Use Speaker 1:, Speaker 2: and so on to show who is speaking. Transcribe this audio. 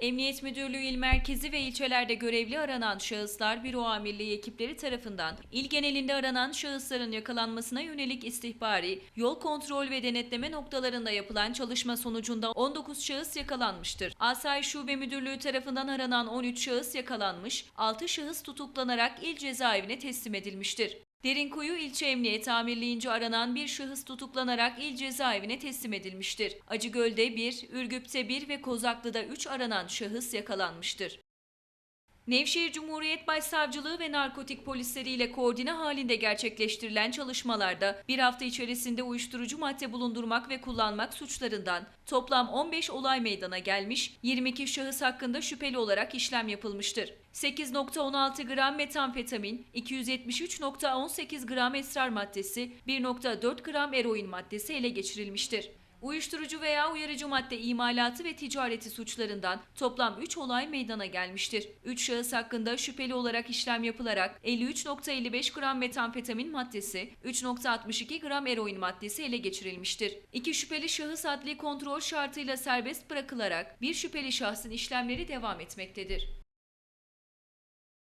Speaker 1: Emniyet Müdürlüğü il merkezi ve ilçelerde görevli aranan şahıslar Büro Amirliği ekipleri tarafından il genelinde aranan şahısların yakalanmasına yönelik istihbari, yol kontrol ve denetleme noktalarında yapılan çalışma sonucunda 19 şahıs yakalanmıştır. Asayiş Şube Müdürlüğü tarafından aranan 13 şahıs yakalanmış, 6 şahıs tutuklanarak il cezaevine teslim edilmiştir. Derinkuyu İlçe Emniyet Amirliğince aranan bir şahıs tutuklanarak il cezaevine teslim edilmiştir. Acıgöl'de 1, Ürgüp'te 1 ve Kozaklı'da 3 aranan şahıs yakalanmıştır. Nevşehir Cumhuriyet Başsavcılığı ve narkotik polisleri ile koordine halinde gerçekleştirilen çalışmalarda bir hafta içerisinde uyuşturucu madde bulundurmak ve kullanmak suçlarından toplam 15 olay meydana gelmiş, 22 şahıs hakkında şüpheli olarak işlem yapılmıştır. 8.16 gram metamfetamin, 273.18 gram esrar maddesi, 1.4 gram eroin maddesi ele geçirilmiştir. Uyuşturucu veya uyarıcı madde imalatı ve ticareti suçlarından toplam 3 olay meydana gelmiştir. 3 şahıs hakkında şüpheli olarak işlem yapılarak 53.55 gram metamfetamin maddesi, 3.62 gram eroin maddesi ele geçirilmiştir. 2 şüpheli şahıs adli kontrol şartıyla serbest bırakılarak bir şüpheli şahsın işlemleri devam etmektedir.